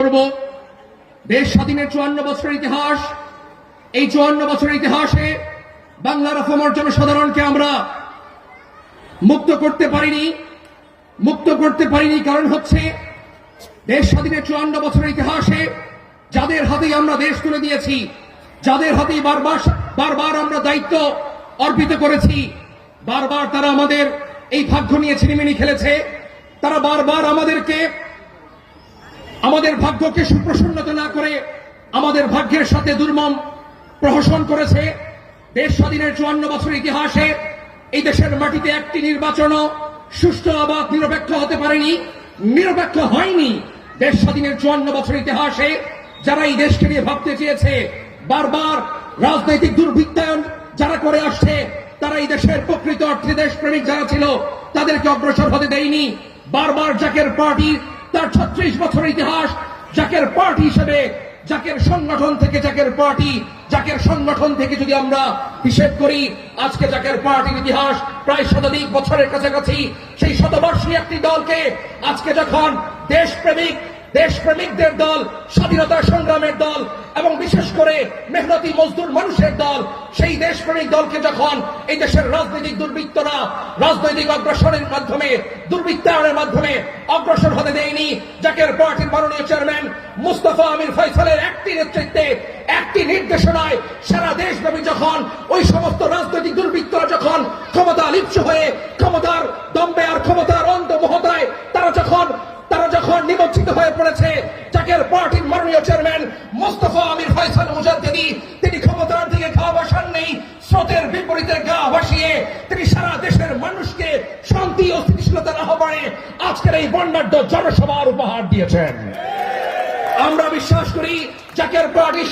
করব। দেশ স্বাধীনের চুয়ান্ন বছরের ইতিহাস। এই চুয়ান্ন বছরের ইতিহাসে বাংলার অপমর জনসাধারণকে আমরা মুক্ত করতে পারিনি, মুক্ত করতে পারিনি কারণ হচ্ছে দেশ স্বাধীনের চুয়ান্ন বছরের ইতিহাসে যাদের হাতেই আমরা দেশ তুলে দিয়েছি, যাদের হাতেই বারবার বারবার আমরা দায়িত্ব অর্পিত করেছি, বারবার তারা আমাদের এই ভাগ্য নিয়ে ছিনিমিনি খেলেছে, তারা বারবার আমাদেরকে আমাদের ভাগ্যকে সুপ্রসন্নত না করে আমাদের ভাগ্যের সাথে দুর্মম প্রহসন করেছে। দেশ স্বাধীনের চুয়ান্ন বছর ইতিহাসে এই দেশের মাটিতে একটি নির্বাচনও সুষ্ঠু অবাধ নিরপেক্ষ হতে পারেনি, নিরপেক্ষ হয়নি। দেশ স্বাধীনের চুয়ান্ন বছর ইতিহাসে যারা এই দেশকে নিয়ে ভাবতে চেয়েছে, বারবার রাজনৈতিক দুর্বৃত্তায়ন যারা করে আসছে, তারা এই দেশের প্রকৃত অর্থে দেশপ্রেমিক যারা ছিল, তাদেরকে অগ্রসর হতে দেয়নি। বারবার জাকের পার্টি তার ছত্রিশ বছরের ইতিহাস জাকের পার্টি হিসেবে, জাকের সংগঠন থেকে জাকের পার্টি, জাকের সংগঠন থেকে যদি আমরা হিসেব করি, আজকে জাকের পার্টির ইতিহাস প্রায় শতাধিক বছরের কাছাকাছি, সেই শতবর্ষী একটি দলকে আজকে যখন দেশপ্রেমিক দেশপ্রেমিকদের দল, স্বাধীনতা সংগ্রামের দল এবং বিশেষ করে মেহনতি মজদুর মানুষের দল, সেই দেশপ্রেমিক দলকে যখন এই দেশের রাজনৈতিক দুর্বৃত্তরা রাজনৈতিক অগ্রসরের মাধ্যমে, দুর্বৃত্তায়নের মাধ্যমে অগ্রসর হতে দেয়নি, জাকের পার্টির মাননীয় চেয়ারম্যান মুস্তফা আমির ফয়সালের একটি নেতৃত্বে, একটি নির্দেশনায় সারা দেশব্যাপী যখন ওই সমস্ত রাজনৈতিক দুর্বৃত্তরা যখন ক্ষমতা লিপ্স হয়ে, ক্ষমতার পার্টির চেয়ারম্যান মোস্তফা আমির ফয়সাল মুজাদ্দিদি, তিনি ক্ষমতার দিকে গা বসান নেই স্রোতের বিপরীতে গা ভাসিয়ে তিনি সারা দেশের মানুষকে শান্তি ও স্থিতিশীলতার আহ্বানে আজকের এই বর্ণাঢ্য জনসভার উপহার দিয়েছেন। আমরা বিশ্বাস করি জাকের পার্টি